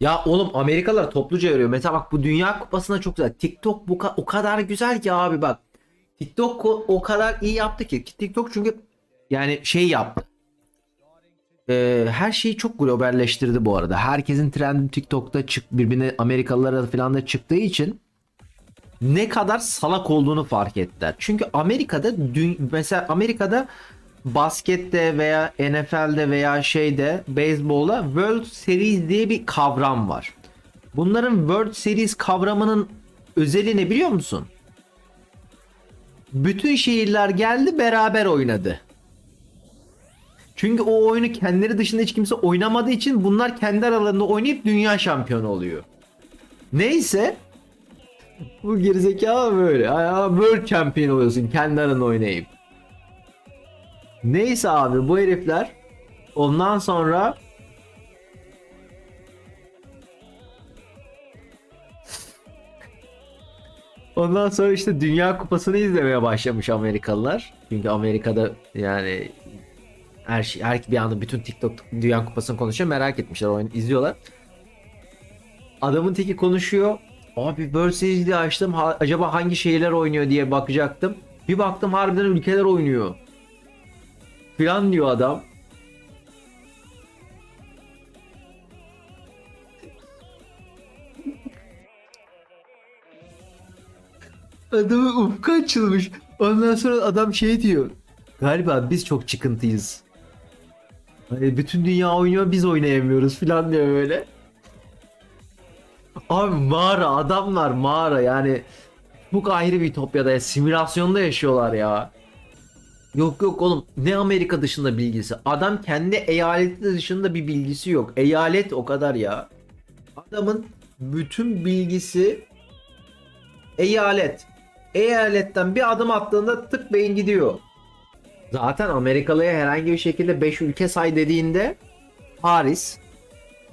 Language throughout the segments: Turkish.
Ya oğlum Amerikalılar topluca yarıyor. Mesela bak bu Dünya Kupası'na çok güzel. TikTok bu ka- o kadar güzel ki abi bak. TikTok o, o kadar iyi yaptı ki. TikTok çünkü yani şey yaptı. Ee, her şeyi çok globalleştirdi bu arada. Herkesin trendi TikTok'ta çık birbirine Amerikalılara falan da çıktığı için ne kadar salak olduğunu fark ettiler. Çünkü Amerika'da dün, mesela Amerika'da baskette veya NFL'de veya şeyde beyzbolda World Series diye bir kavram var. Bunların World Series kavramının özeli ne biliyor musun? Bütün şehirler geldi beraber oynadı. Çünkü o oyunu kendileri dışında hiç kimse oynamadığı için bunlar kendi aralarında oynayıp dünya şampiyonu oluyor. Neyse bu gerizekalı böyle. World Champion oluyorsun kendi aranda oynayıp. Neyse abi bu herifler ondan sonra Ondan sonra işte Dünya Kupası'nı izlemeye başlamış Amerikalılar. Çünkü Amerika'da yani her şey her bir anda bütün TikTok Dünya Kupası'nı konuşuyor merak etmişler oyunu izliyorlar. Adamın teki konuşuyor. Abi World Series diye açtım. Ha- acaba hangi şehirler oynuyor diye bakacaktım. Bir baktım harbiden ülkeler oynuyor. Filan diyor adam. Adamın ufku açılmış. Ondan sonra adam şey diyor. Galiba biz çok çıkıntıyız. Hani bütün dünya oynuyor biz oynayamıyoruz filan diyor böyle. Abi mağara adamlar mağara yani bu ayrı bir topyada ya simülasyonda yaşıyorlar ya. Yok yok oğlum ne Amerika dışında bilgisi. Adam kendi eyaleti dışında bir bilgisi yok. Eyalet o kadar ya. Adamın bütün bilgisi eyalet. Eyaletten bir adım attığında tık beyin gidiyor. Zaten Amerikalıya herhangi bir şekilde 5 ülke say dediğinde Paris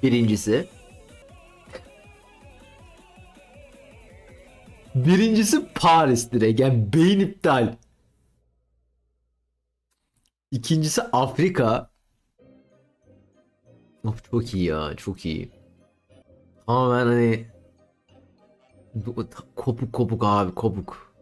birincisi. Birincisi Paris direkt yani beyin iptal. İkincisi Afrika. Of çok iyi ya çok iyi. Ama ben hani kopuk kopuk abi kopuk.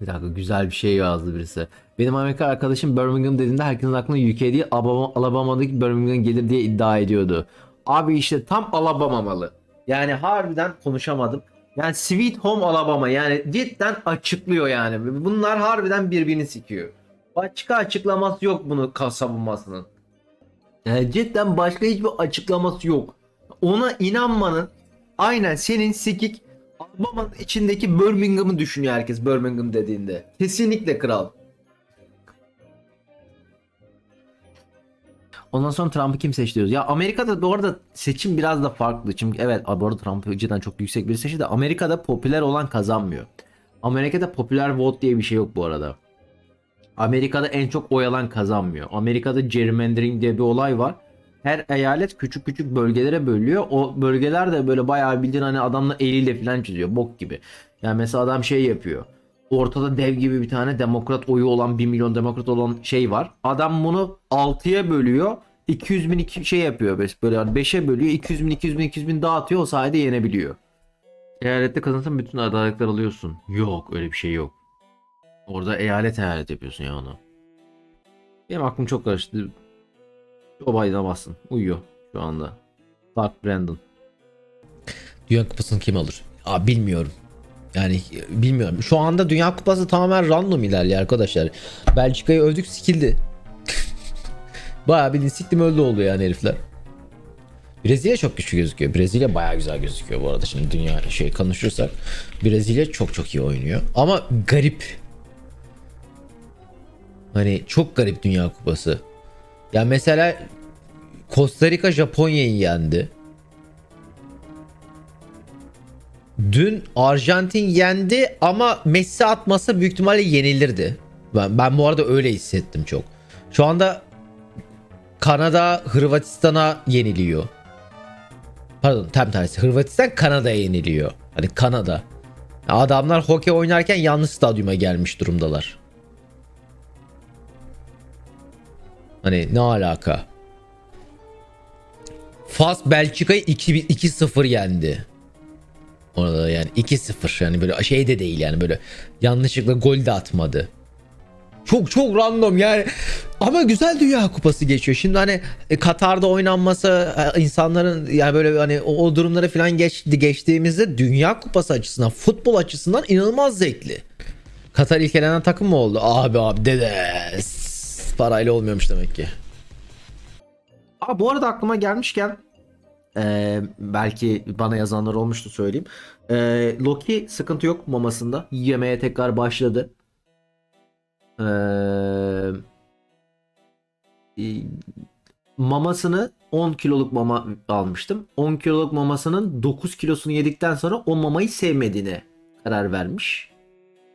Bir dakika güzel bir şey yazdı birisi. Benim Amerika arkadaşım Birmingham dediğinde herkesin aklına UK değil Alabama, Alabama'daki Birmingham gelir diye iddia ediyordu. Abi işte tam Alabama malı. Yani harbiden konuşamadım. Yani Sweet Home Alabama yani cidden açıklıyor yani. Bunlar harbiden birbirini sikiyor. Başka açıklaması yok bunu savunmasının. Yani cidden başka hiçbir açıklaması yok. Ona inanmanın aynen senin sikik Alabama'nın içindeki Birmingham'ı düşünüyor herkes Birmingham dediğinde. Kesinlikle kral. Ondan sonra Trump'ı kim seçtiriyoruz? Ya Amerika'da bu arada seçim biraz da farklı. Çünkü evet bu arada Trump cidden çok yüksek bir seçti de Amerika'da popüler olan kazanmıyor. Amerika'da popüler vote diye bir şey yok bu arada. Amerika'da en çok oy alan kazanmıyor. Amerika'da gerrymandering diye bir olay var. Her eyalet küçük küçük bölgelere bölüyor. O bölgeler de böyle bayağı bildiğin hani adamla eliyle falan çiziyor. Bok gibi. Yani mesela adam şey yapıyor. Ortada dev gibi bir tane demokrat oyu olan 1 milyon demokrat olan şey var. Adam bunu 6'ya bölüyor. 200 bin iki şey yapıyor böyle yani 5'e bölüyor 200 bin 200 bin 200 bin dağıtıyor o sayede yenebiliyor. Eyalette kazanırsan bütün adaletler alıyorsun. Yok öyle bir şey yok. Orada eyalet eyalet yapıyorsun ya onu. Benim aklım çok karıştı. Joe Biden'a bassın. Uyuyor şu anda. Clark Brandon. Dünya Kupası'nı kim alır? Aa bilmiyorum. Yani bilmiyorum. Şu anda Dünya Kupası tamamen random ilerliyor arkadaşlar. Belçika'yı övdük sikildi. bayağı bildiğin siktim öldü oldu yani herifler. Brezilya çok güçlü gözüküyor. Brezilya bayağı güzel gözüküyor bu arada. Şimdi dünya şey konuşursak. Brezilya çok çok iyi oynuyor. Ama garip. Hani çok garip Dünya Kupası. Ya mesela Costa Rica Japonya'yı yendi. Dün Arjantin yendi ama Messi atmasa büyük ihtimalle yenilirdi. Ben, ben bu arada öyle hissettim çok. Şu anda Kanada Hırvatistan'a yeniliyor. Pardon tam tersi. Hırvatistan Kanada'ya yeniliyor. Hani Kanada. Adamlar hokey oynarken yanlış stadyuma gelmiş durumdalar. Hani ne alaka? Fas Belçika'yı 2 2-0 yendi. Orada yani 2-0 yani böyle şey de değil yani böyle yanlışlıkla gol de atmadı. Çok çok random yani ama güzel Dünya Kupası geçiyor. Şimdi hani e, Katar'da oynanması e, insanların yani böyle hani o, o durumlara falan geçti geçtiğimizde Dünya Kupası açısından futbol açısından inanılmaz zevkli. Katar ilk elenen takım mı oldu? Abi abi dede parayla olmuyormuş demek ki. Aa, bu arada aklıma gelmişken eee, belki bana yazanlar olmuştu söyleyeyim. Eee, Loki sıkıntı yok mamasında. Yemeye tekrar başladı. Eee, e, mamasını 10 kiloluk mama almıştım. 10 kiloluk mamasının 9 kilosunu yedikten sonra o mamayı sevmediğine karar vermiş.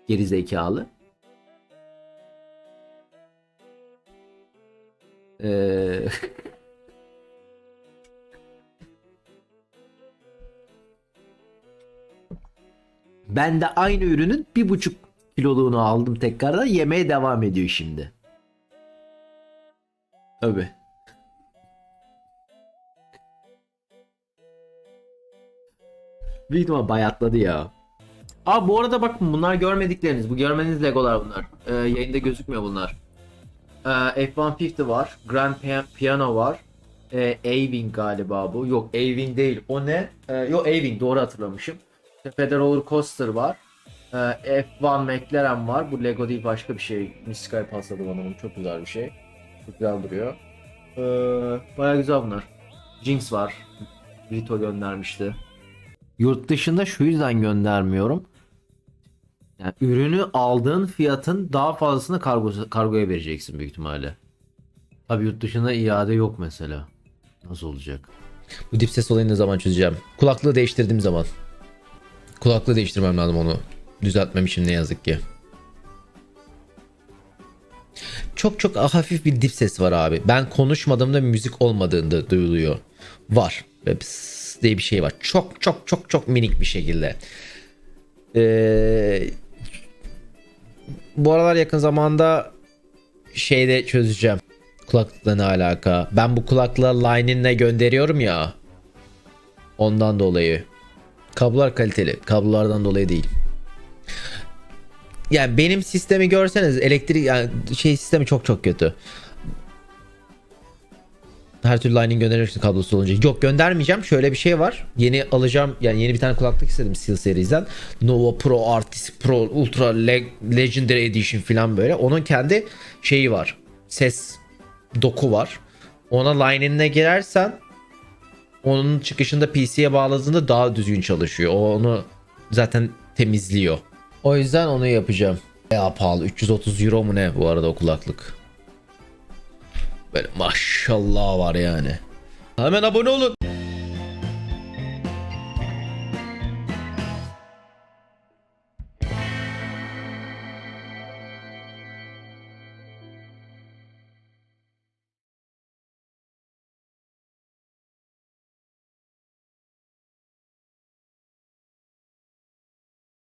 Geri zekalı. Eee Ben de aynı ürünün bir buçuk kiloluğunu aldım tekrardan yemeye devam ediyor şimdi. Tabi. Büyük bayatladı ya. Aa bu arada bakın bunlar görmedikleriniz. Bu görmeniz legolar bunlar. Ee, yayında gözükmüyor bunlar. Ee, F-150 var. Grand Pia- Piano var. Ee, A-Wing galiba bu. Yok A-Wing değil. O ne? Ee, yok A-Wing doğru hatırlamışım. Tepede roller coaster var. Ee, F1 McLaren var. Bu Lego değil başka bir şey. Miskay pasladı bana bunu. Çok güzel bir şey. Çok güzel duruyor. Ee, Baya güzel bunlar. Jinx var. Rito göndermişti. Yurt dışında şu yüzden göndermiyorum. Yani ürünü aldığın fiyatın daha fazlasını kargo, kargoya vereceksin büyük ihtimalle. Tabi yurt dışında iade yok mesela. Nasıl olacak? Bu dip ses olayını ne zaman çözeceğim? Kulaklığı değiştirdiğim zaman. Kulaklığı değiştirmem lazım onu. Düzeltmem için ne yazık ki. Çok çok hafif bir dip ses var abi. Ben konuşmadığımda müzik olmadığında duyuluyor. Var. Ve diye bir şey var. Çok çok çok çok minik bir şekilde. Ee, bu aralar yakın zamanda şeyde çözeceğim. Kulaklıkla ne alaka? Ben bu kulaklığı Line'inle gönderiyorum ya. Ondan dolayı. Kablolar kaliteli. Kablolardan dolayı değil. Yani benim sistemi görseniz elektrik yani şey sistemi çok çok kötü. Her türlü Lightning gönderirsin kablosu olunca. Yok göndermeyeceğim. Şöyle bir şey var. Yeni alacağım. Yani yeni bir tane kulaklık istedim Steel Series'den. Nova Pro Artist Pro Ultra Le- Legendary Edition falan böyle. Onun kendi şeyi var. Ses doku var. Ona line'ine girersen onun çıkışında PC'ye bağladığında daha düzgün çalışıyor. O onu zaten temizliyor. O yüzden onu yapacağım. Ya pahalı 330 euro mu ne bu arada o kulaklık. Böyle maşallah var yani. Hemen abone olun.